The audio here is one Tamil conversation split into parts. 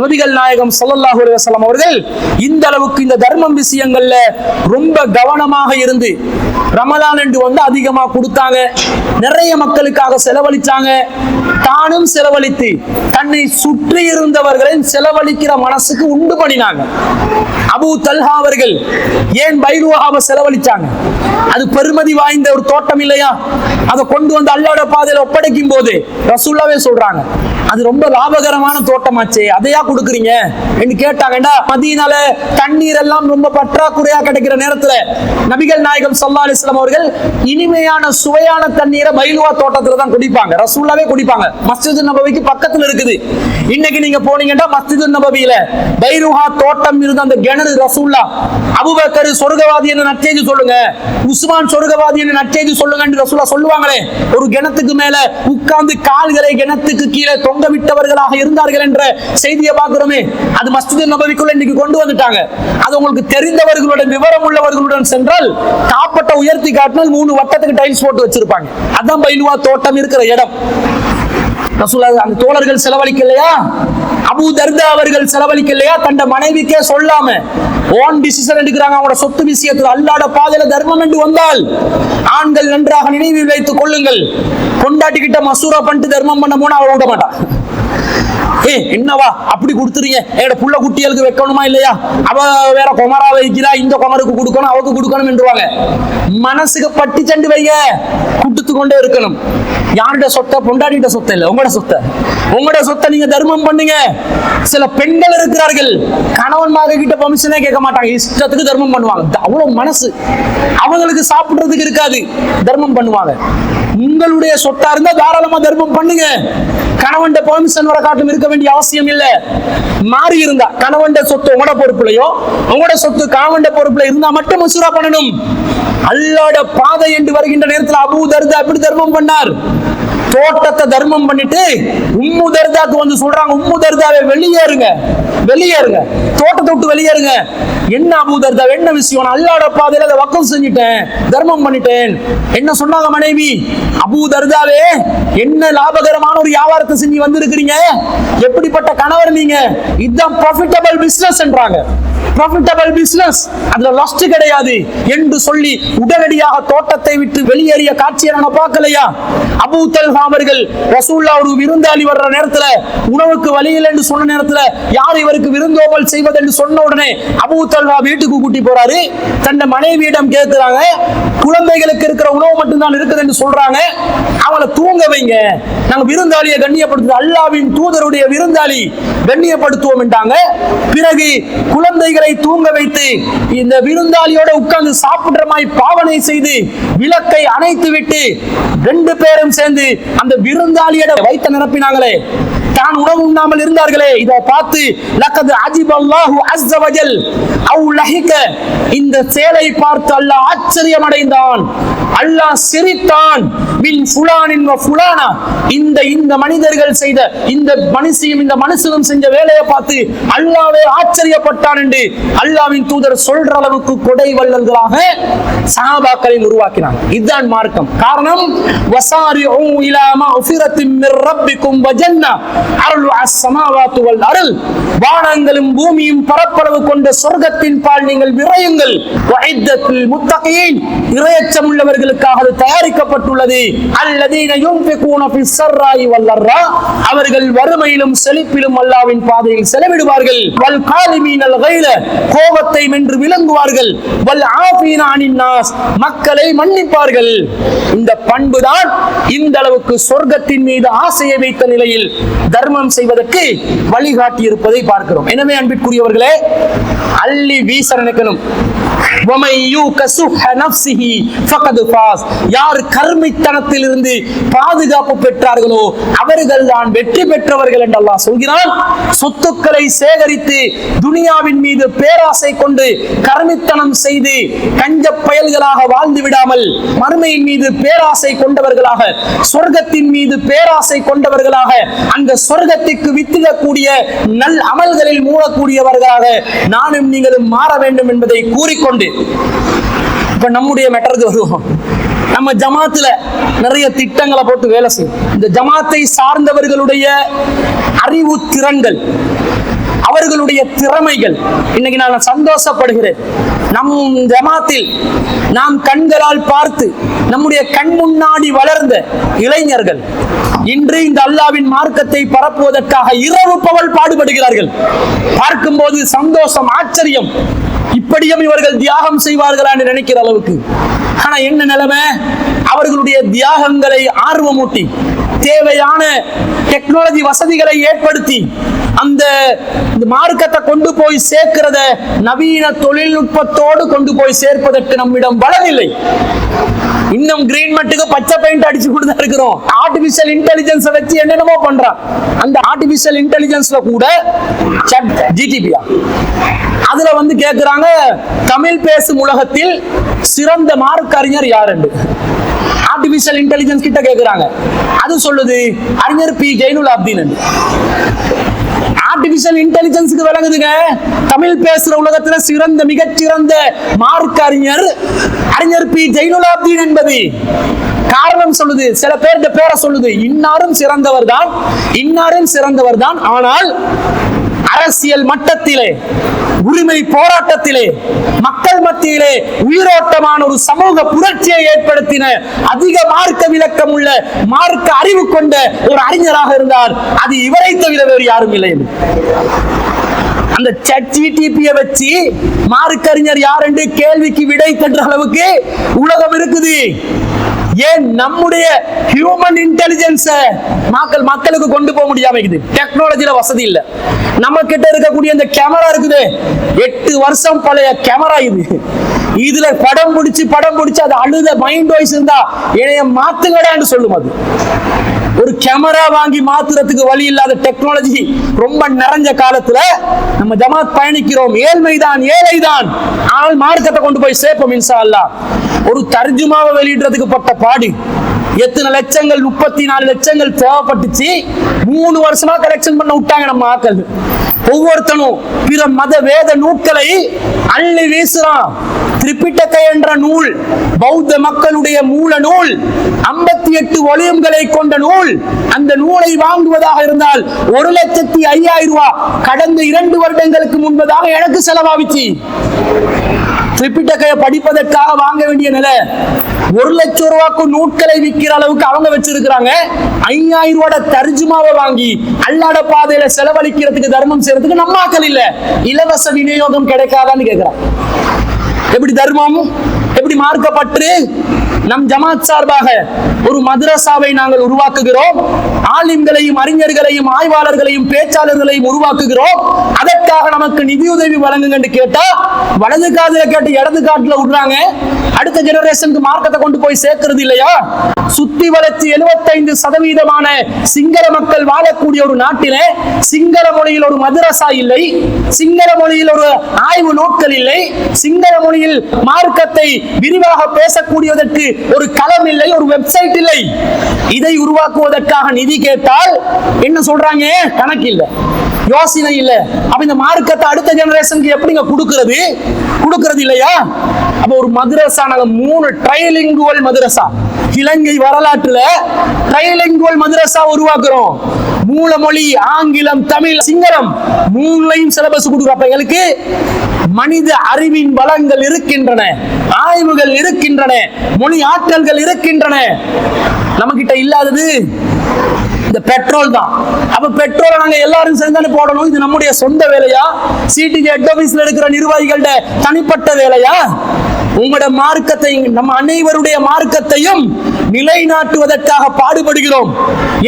நபிகள் நாயகம் ஸல்லல்லாஹு அலுவலம் அவர்கள் இந்த அளவுக்கு இந்த தர்மம் விஷயங்கள்ல ரொம்ப கவனமாக இருந்து ரமலான் என்று வந்து அதிகமா கொடுத்தாங்க. நிறைய மக்களுக்காக செலவழிச்சாங்க. தானும் செலவழித்து தன்னை சுற்றி இருந்தவர்களையும் செலவழிக்கிற மனசுக்கு உண்டு பண்ணினாங்க. அபூ தல்ஹா அவர்கள் ஏன் பைருவாவை செலவழிச்சாங்க? அது பெருமதி வாய்ந்த ஒரு தோட்டம் இல்லையா? அதை கொண்டு வந்து அல்லாட பாதையில ஒப்படைக்கும் போது ரசூல்லாவே சொல்றாங்க. அது ரொம்ப லாபகரமான தோட்டமாச்சே. அதையா கொடுக்குறீங்க என்று கேட்டாங்கடா. மதியனால தண்ணீர் எல்லாம் ரொம்ப பற்றாக்குறையா கிடைக்கிற நேரத்துல நபிகள் நாயகம் சல்லா அலிஸ்லாம் அவர்கள் இனிமையான சுவையான தண்ணீரை பைலுவா தோட்டத்துல தான் குடிப்பாங்க. ரசூல்லாவே குடிப்பாங்க. மஸ்ஜிது நபவிக்கு பக்கத்துல இருக்குது. இன்னைக்கு நீங்க போனீங்கன்னா மஸ்ஜிது நபவியில. பைருஹா தோட்டம் இருந்த அந்த கிணறு ரசூல்லா. அபுபக்கர் சொர்க்கவாதி என்று நற்செய்தி சொல்லுங்க? உஸ்மான் சொர்க்கவாதி என்று நற்செய்தி சொல்லுங்க என்று ரசூல்லா சொல்லுவாங்களே. ஒரு கிணத்துக்கு மேல உட்கார்ந்து கால்களை கிணத்துக்கு கீழே தொங்க விட்டவர்களாக இருந்தார்கள் என்ற செய்தியை பார்க்கிறோமே. அது மஸ்ஜித் நபவிக்குள்ள இன்னைக்கு கொண்டு வந்துட்டாங்க. அது உங்களுக்கு தெரிந்தவர்களுடன் விவரம் உள்ளவர்களுடன் சென்றால் காப்பட்ட உயர்த்தி காட்டினால் மூணு வட்டத்துக்கு டைல்ஸ் போட்டு வச்சிருப்பாங்க. அதான் பைலுவா தோட்டம் இருக்கிற இடம். ரசூலா அந்த தோழர்கள் செலவழிக்கலையா? அபூ தர்தா அவர்கள் செலவழிக்கலையா? தண்ட மனைவிக்கே சொல்லாம. ஓன் டிசிஷன் எடுக்கிறாங்க. அவங்களோட சொத்து விஷயத்தில் அல்லாட பாதையில தர்மம் என்று வந்தால் ஆண்கள் நன்றாக நினைவில் வைத்துக் கொள்ளுங்கள். கொண்டாட்டி கிட்ட மசூரா பண்ணிட்டு தர்மம் பண்ண போனா அவள் விட மாட்டான் ஏ என்னவா? அப்படி கொடுத்துறீங்க. என்னோட புள்ள குட்டிகளுக்கு வைக்கணுமா இல்லையா? அவ வேற குமரா வைக்கிறா இந்த குமருக்கு கொடுக்கணும் அவக்கு கொடுக்கணும் என்றுவாங்க. மனசுக்கு பட்டி சண்டு வைங்க. குடுத்து கொண்டே இருக்கணும். யாருடைய சொத்தை? பொண்டாடிட்ட சொத்தை இல்லை. உங்களோட சொத்தை. உங்களோட சொத்தை நீங்க தர்மம் பண்ணுங்க. சில பெண்கள் இருக்கிறார்கள். கணவன் மக கிட்ட பர்மிஷனே கேட்க மாட்டாங்க. இஷ்டத்துக்கு தர்மம் பண்ணுவாங்க. அவ்வளவு மனசு. அவங்களுக்கு சாப்பிடுறதுக்கு இருக்காது. தர்மம் பண்ணுவாங்க. உங்களுடைய சொத்தா இருந்தா தாராளமா தர்மம் பண்ணுங்க. கணவன் பெர்மிஷன் வர காட்டும் இருக்க வேண்டிய அவசியம் இல்ல. மாறி இருந்தா கணவன் சொத்து உங்களோட பொறுப்புலையோ உங்களோட சொத்து கணவன் பொறுப்புல இருந்தா மட்டும் மசூரா பண்ணணும். அல்லாட பாதை என்று வருகின்ற நேரத்தில் அபு தர்தா எப்படி தர்மம் பண்ணார். தோட்டத்தை தர்மம் பண்ணிட்டு உம்மு தர்தாக்கு வந்து சொல்றாங்க உம்மு தர்தாவை வெளியேறுங்க வெளியேறுங்க. தோட்டத்தை விட்டு வெளியேறுங்க. என்ன அபு தர்தா என்ன விஷயம்? நான் அல்லாட பாதையில அதை வக்கம் செஞ்சுட்டேன் தர்மம் பண்ணிட்டேன். என்ன சொன்னாங்க மனைவி? அபு தர்தாவே என்ன லாபகரமான ஒரு வியாபாரத்தை செஞ்சு வந்திருக்கிறீங்க? எப்படிப்பட்ட கணவர் நீங்க? இதுதான் ப்ராஃபிட்டபிள் பிசினஸ் என்றாங்க. ப்ராஃபிட்டபிள் பிசினஸ் அதுல லாஸ்ட் கிடையாது என்று சொல்லி உடனடியாக தோட்டத்தை விட்டு வெளியேறிய காட்சியை நான் பார்க்கலையா? அபு தல்ஹா அவர்கள் ரசூல்லா ஒரு விருந்தாளி வர்ற நேரத்துல உணவுக்கு வழி இல்லை என்று சொன்ன நேரத்துல யார் இவருக்கு விருந்தோபல் செய்வது என்று சொன்ன உடனே அபு தல்வா வீட்டுக்கு கூட்டி போறாரு. தன்னை மனைவியிடம் கேட்கிறாங்க. குழந்தைகளுக்கு இருக்கிற உணவு மட்டும்தான் இருக்குது என்று சொல்றாங்க. அவளை தூங்க வைங்க. நாங்க விருந்தாளியை கண்ணியப்படுத்து அல்லாவின் தூதருடைய விருந்தாளி. கண்ணியப்படுத்துவோம் என்றாங்க. பிறகு குழந்தைகளை தூங்க வைத்து இந்த விருந்தாளியோட உட்கார்ந்து சாப்பிடுற மாதிரி பாவனை செய்து விளக்கை அணைத்து விட்டு ரெண்டு பேரும் சேர்ந்து அந்த விருந்தாளியிட வைத்த நிரப்பினாங்களே. தான் உணவு உண்ணாமல் இருந்தார்களே. இதை பார்த்து லக்கது அஜிப் அல்லாஹு அஸ்ஸவஜல் அவ் லஹிக. இந்த சேலை பார்த்து அல்லாஹ் ஆச்சரியம் அடைந்தான் அல்லாஹ் சிரித்தான். மின் ஃபுலானின் வ ஃபுலானா. இந்த இந்த மனிதர்கள் செய்த இந்த மனுஷியும் இந்த மனுஷனும் செஞ்ச வேலையை பார்த்து அல்லாவே ஆச்சரியப்பட்டான் என்று அல்லாவின் தூதர் சொல்ற அளவுக்கு கொடை வல்லல்களாக சஹாபாக்களை உருவாக்கினாங்க. இதுதான் மார்க்கம். காரணம் வசாரி இலாமா உஃபிரத்தின் மிர் ரப்பிக்கும் வஜன்னா அருள் அசமாவாத்து வல் அருள். வானங்களும் பூமியும் பரப்பளவு கொண்ட சொர்க்கத்தின் பால் நீங்கள் விரையுங்கள். வஇத்தத்தில் முத்தகையின். இறையச்சம் உள்ளவர்களுக்காக அது தயாரிக்கப்பட்டுள்ளது. அல்லதீன யுன்ஃபிகூன அவர்கள் வறுமையிலும் செழிப்பிலும் அல்லாவின் பாதையில் செலவிடுவார்கள். வல் காலிமீனல் கைல கோபத்தை வென்று விளங்குவார்கள். வல் ஆஃபீன அனின் நாஸ் மக்களை மன்னிப்பார்கள். இந்த பண்புதான் இந்த அளவுக்கு சொர்க்கத்தின் மீது ஆசையை வைத்த நிலையில் தர்மம் செய்வதற்கு வழிகாட்டி இருப்பதை பார்க்கிறோம். எனவே அன்பிற்குரியவர்களே அள்ளி வீச நினைக்கணும் யார் கர்மித்தனத்திலிருந்து பாதுகாப்பு பெற்றார்களோ அவர்கள் தான் வெற்றி பெற்றவர்கள் என்று சொல்கிறான். சொத்துக்களை சேகரித்து துனியாவின் மீது பேராசை கொண்டு கர்மித்தனம் செய்து கஞ்ச பயல்களாக வாழ்ந்து விடாமல் மறுமையின் மீது பேராசை கொண்டவர்களாக சொர்க்கத்தின் மீது பேராசை கொண்டவர்களாக அந்த சொர்க்கத்திற்கு வித்திடக்கூடிய நல் அமல்களில் மூடக்கூடியவர்களாக நானும் நீங்களும் மாற வேண்டும் என்பதை கூறிக்கொண்டு இப்ப நம்முடைய மெட்டருக்கு வருவோம். நம்ம ஜமாத்துல நிறைய திட்டங்களை போட்டு வேலை செய்யும் இந்த ஜமாத்தை சார்ந்தவர்களுடைய அறிவு திறன்கள் அவர்களுடைய திறமைகள் இன்னைக்கு நான் சந்தோஷப்படுகிறேன். நம் ஜமாத்தில் நாம் கண்களால் பார்த்து நம்முடைய கண் முன்னாடி வளர்ந்த இளைஞர்கள் இன்று இந்த அல்லாவின் மார்க்கத்தை பரப்புவதற்காக இரவு பவல் பாடுபடுகிறார்கள். பார்க்கும்போது சந்தோஷம் ஆச்சரியம். இப்படியும் இவர்கள் தியாகம் செய்வார்களா என்று நினைக்கிற அளவுக்கு. ஆனா என்ன நிலைமை? அவர்களுடைய தியாகங்களை ஆர்வமூட்டி தேவையான டெக்னாலஜி வசதிகளை ஏற்படுத்தி அந்த மார்க்கத்தை கொண்டு போய் சேர்க்கிறத நவீன தொழில்நுட்பத்தோடு கொண்டு போய் சேர்ப்பதற்கு நம்மிடம் வளரில்லை. இன்னும் கிரீன் மட்டுக்கு பச்சை பெயிண்ட் அடிச்சு கொடுத்தா இருக்கிறோம். ஆர்டிபிஷியல் இன்டெலிஜென்ஸ் வச்சு என்னென்னமோ பண்றான். அந்த ஆர்டிபிஷியல் இன்டெலிஜென்ஸ்ல கூட சட் ஜிடிபியா அதுல வந்து கேட்கிறாங்க தமிழ் பேசும் உலகத்தில் சிறந்த மார்க் அறிஞர் யார் என்று. ஆர்டிபிஷியல் இன்டெலிஜென்ஸ் கிட்ட கேக்குறாங்க. அது சொல்லுது அறிஞர் பி. ஜெயினுல் அப்தீன் ஆர்டிபிஷியல் இன்டெலிஜென்ஸுக்கு விளங்குதுங்க. தமிழ் பேசுற உலகத்துல சிறந்த மிகச்சிறந்த மார்க் அறிஞர். அறிஞர் பி. ஜெயினுலாப்தீன் என்பது. காரணம் சொல்லுது சில பேர்கிட்ட பேரை சொல்லுது இன்னாரும் சிறந்தவர் தான் இன்னாரும் சிறந்தவர் தான் ஆனால் அரசியல் மட்டத்திலே உரிமை போராட்டத்திலே மக்கள் மத்தியிலே உயிரோட்டமான ஒரு சமூக புரட்சியை ஏற்படுத்தின அதிக மார்க்க விளக்கம் உள்ள மார்க்க அறிவு கொண்ட ஒரு அறிஞராக இருந்தார். அது இவரை தவிர வேறு யாரும் இல்லை. அந்த சட்ஜிடிபியை வச்சு மார்க்கறிஞர் யார் என்று கேள்விக்கு விடை தன்ற அளவுக்கு உலகம் இருக்குது. ஏன் நம்முடைய ஹியூமன் இன்டெலிஜென்ஸ மக்கள் மக்களுக்கு கொண்டு போக முடியாம இருக்குது? டெக்னாலஜியில வசதி இல்ல. நம்ம கிட்ட இருக்கக்கூடிய இந்த கேமரா இருக்குது. எட்டு வருஷம் பழைய கேமரா இது. இதுல படம் பிடிச்சு படம் பிடிச்சு அது அழுத மைண்ட் வாய்ஸ் இருந்தா என்னைய மாத்துங்கடான்னு சொல்லும் அது. ஒரு கேமரா வாங்கி மாத்துறதுக்கு வழி இல்லாத டெக்னாலஜி ரொம்ப நிறைஞ்ச காலத்துல நம்ம ஜமாத் பயணிக்கிறோம். ஏழ்மைதான் ஏழைதான். ஆனால் மார்க்கத்தை கொண்டு போய் சேர்ப்போம் மின்சா அல்லா ஒரு தர்ஜுமாவை வெளியிடுறதுக்கு பட்ட பாடு. எத்தனை லட்சங்கள் முப்பத்தி நாலு லட்சங்கள் தேவைப்பட்டுச்சு. மூணு வருஷமா கலெக்ஷன் பண்ண விட்டாங்க நம்ம ஆக்கள் ஒவ்வொருத்தனும் பிற மத வேத நூட்களை அள்ளி வீசுறான். திரிபிட்டகை என்ற நூல் பௌத்த மக்களுடைய மூல நூல் ஐம்பத்தி எட்டு ஒலியம்களை கொண்ட நூல் அந்த நூலை வாங்குவதாக இருந்தால் ஒரு லட்சத்தி ஐயாயிரம் ரூபாய் கடந்த இரண்டு வருடங்களுக்கு முன்பதாக எனக்கு செலவாவிச்சு திரிபிட்டகையை படிப்பதற்காக வாங்க வேண்டிய நிலை. ஒரு லட்சம் ரூபாய்க்கு நூட்களை விற்கிற அளவுக்கு அவங்க வச்சிருக்கிறாங்க. ஐயாயிரம் ரூபாய் தர்ஜுமாவை வாங்கி அல்லாட பாதையில செலவழிக்கிறதுக்கு தர்மம் செய்யறதுக்கு நம்ம ஆக்கள் இல்ல. இலவச விநியோகம் கிடைக்காதான்னு கேக்குறான் எப்படி தர்மம்? எப்படி மார்க்கப்பட்டு நம் ஜமாத் சார்பாக ஒரு மதரசாவை நாங்கள் உருவாக்குகிறோம். ஆலிம்களையும் அறிஞர்களையும் ஆய்வாளர்களையும் பேச்சாளர்களையும் உருவாக்குகிறோம். அதற்காக நமக்கு நிதியுதவி வழங்குங்க என்று கேட்டா வலது காதுல கேட்டு இடது காட்டுல விடுறாங்க. அடுத்த ஜெனரேஷனுக்கு மார்க்கத்தை கொண்டு போய் சேர்க்கிறது இல்லையா? சுத்தி வளர்ச்சி எழுபத்தைந்து சதவீதமான சிங்கள மக்கள் வாழக்கூடிய ஒரு நாட்டிலே சிங்கள மொழியில் ஒரு மதரசா இல்லை. சிங்கள மொழியில் ஒரு ஆய்வு நூட்கள் இல்லை. சிங்கள மொழியில் மார்க்கத்தை விரிவாக பேசக்கூடியதற்கு ஒரு களம் இல்லை ஒரு வெப்சைட் இல்லை. இதை உருவாக்குவதற்காக நிதி கேட்டால் என்ன சொல்றாங்க? கணக்கு இல்லை யோசனை இல்லை. அப்ப இந்த மார்க்கத்தை அடுத்த ஜெனரேஷனுக்கு எப்படிங்க கொடுக்கறது? கொடுக்கறது இல்லையா? அப்ப ஒரு மதுரசா நாங்க மூணு ட்ரைலிங்குவல் மதுரசா இலங்கை வரலாற்றுல ட்ரைலிங்குவல் மதுரசா உருவாக்குறோம். மூலமொழி ஆங்கிலம் தமிழ் சிங்களம் மூணுலையும் சிலபஸ் கொடுக்குறோம். அப்ப எங்களுக்கு மனித அறிவின் வளங்கள் இருக்கின்றன. ஆய்வுகள் இருக்கின்றன. மொழி ஆற்றல்கள் இருக்கின்றன. நம்ம கிட்ட இல்லாதது இந்த பெட்ரோல் தான். அப்ப பெட்ரோலை நாங்க எல்லாரும் சேர்ந்தானே போடணும். இது நம்முடைய சொந்த வேலையா? சிடிஜி ஹெட் ஆபீஸ்ல இருக்கிற நிர்வாகிகளோட தனிப்பட்ட வேலையா? உங்களோட மார்க்கத்தை நம்ம அனைவருடைய மார்க்கத்தையும் நிலைநாட்டுவதற்காக பாடுபடுகிறோம்.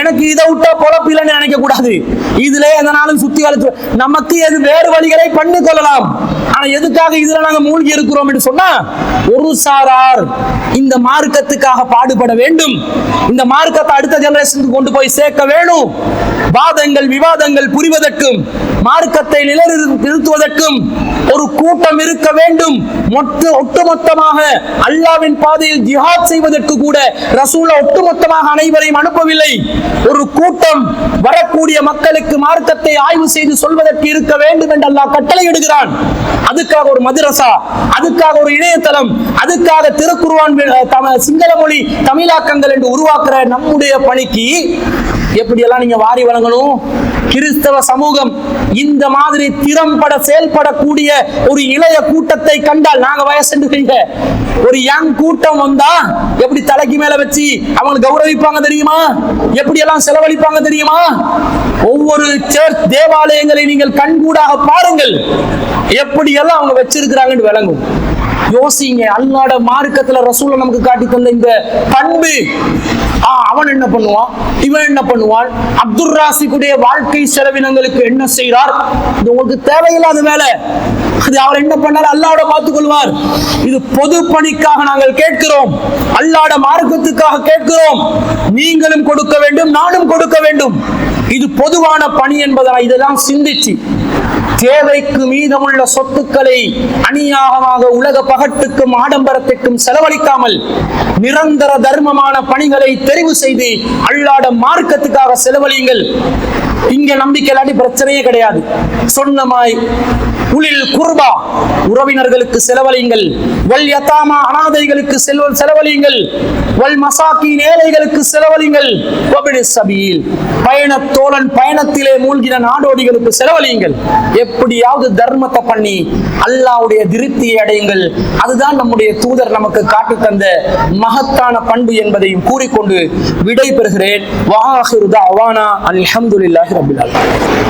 எனக்கு இதை விட்டா பொழப்பில்லைன்னு நினைக்க கூடாது. இதுல எதனாலும் சுத்தி வளர்த்து நமக்கு எது வேறு வழிகளை பண்ணி கொள்ளலாம். ஆனா எதுக்காக இதுல நாங்க மூழ்கி இருக்கிறோம் என்று சொன்னா ஒரு சாரார் இந்த மார்க்கத்துக்காக பாடுபட வேண்டும். இந்த மார்க்கத்தை அடுத்த ஜெனரேஷனுக்கு கொண்டு போய் சேர்க்க வேணும். வாதங்கள் விவாதங்கள் புரிவதற்கும் மார்க்கத்தை நிலைநிறுத்துவதற்கும் ஒரு கூட்டம் இருக்க வேண்டும். மொத்த ஒட்டுமொத்தமாக அல்லாவின் பாதையில் ஜிஹாத் செய்வதற்கு கூட ரசூல ஒட்டுமொத்தமாக அனைவரையும் அனுப்பவில்லை. ஒரு கூட்டம் வரக்கூடிய மக்களுக்கு மார்க்கத்தை ஆய்வு செய்து சொல்வதற்கு இருக்க வேண்டும் என்று அல்லாஹ் கட்டளையிடுகிறான். அதுக்காக ஒரு மதரசா அதுக்காக ஒரு இணையதளம் அதுக்காக திருக்குருவான் தம- சிங்கள மொழி தமிழாக்கங்கள் என்று உருவாக்குற நம்முடைய பணிக்கு எப்படியெல்லாம் நீங்க வாரி வழங்கணும்? கிறிஸ்தவ சமூகம் இந்த மாதிரி திறம்பட செயல்படக்கூடிய ஒரு இளைய கூட்டத்தை கண்டால் நாங்க வயசுன்றீங்க ஒரு யங் கூட்டம் வந்தா எப்படி தலைக்கு மேல வச்சு அவங்க கௌரவிப்பாங்க தெரியுமா? எப்படி எல்லாம் செலவழிப்பாங்க தெரியுமா? ஒவ்வொரு சர்ச் தேவாலயங்களை நீங்கள் கண்கூடாக பாருங்கள். எப்படி எல்லாம் அவங்க வச்சிருக்கிறாங்கன்னு விளங்கும். யோசிங்க அல்லாட மார்க்கத்துல ரசூல நமக்கு காட்டி தந்த இந்த பண்பு. ஆ, அவன் என்ன பண்ணுவான்? இவன் என்ன பண்ணுவான்? அப்துல் ராசிக்குடைய வாழ்க்கை செலவினங்களுக்கு என்ன செய்கிறார் இது உங்களுக்கு தேவையில்லாத வேலை. அது அவர் என்ன பண்ணாலும் அல்லாட பார்த்துக் கொள்வார். இது பொது பணிக்காக நாங்கள் கேட்கிறோம். அல்லாட மார்க்கத்துக்காக கேட்கிறோம். நீங்களும் கொடுக்க வேண்டும் நானும் கொடுக்க வேண்டும். இது பொதுவான பணி என்பதனால் இதெல்லாம் சிந்திச்சு. தேவைக்கு மீதமுள்ள சொத்துக்களை அநியாகமாக உலக பகட்டுக்கும் ஆடம்பரத்திற்கும் செலவழிக்காமல் நிரந்தர தர்மமான பணிகளை தெரிவு செய்து அல்லாட மார்க்கத்துக்காக செலவழியுங்கள். இங்க நம்பிக்கை இல்லாட்டி பிரச்சனையே கிடையாது. சொன்னமாய் உளில் குர்பா உறவினர்களுக்கு செலவழியுங்கள். வல் யதாமா அனாதைகளுக்கு செல்வ செலவழியுங்கள். வல் மசாக்கின் ஏழைகளுக்கு செலவழியுங்கள். சபியில் பயண தோழன் பயணத்திலே மூழ்கின நாடோடிகளுக்கு செலவழியுங்கள். எப்படியாவது தர்மத்தை பண்ணி அல்லாஹ்வுடைய திருப்தியை அடையுங்கள். அதுதான் நம்முடைய தூதர் நமக்கு காட்டி தந்த மகத்தான பண்பு என்பதையும் கூறிக்கொண்டு விடை பெறுகிறேன் வாஹிருதா அவானா அல்ஹம்துலில்லாஹி ரபில் ஆலமீன்.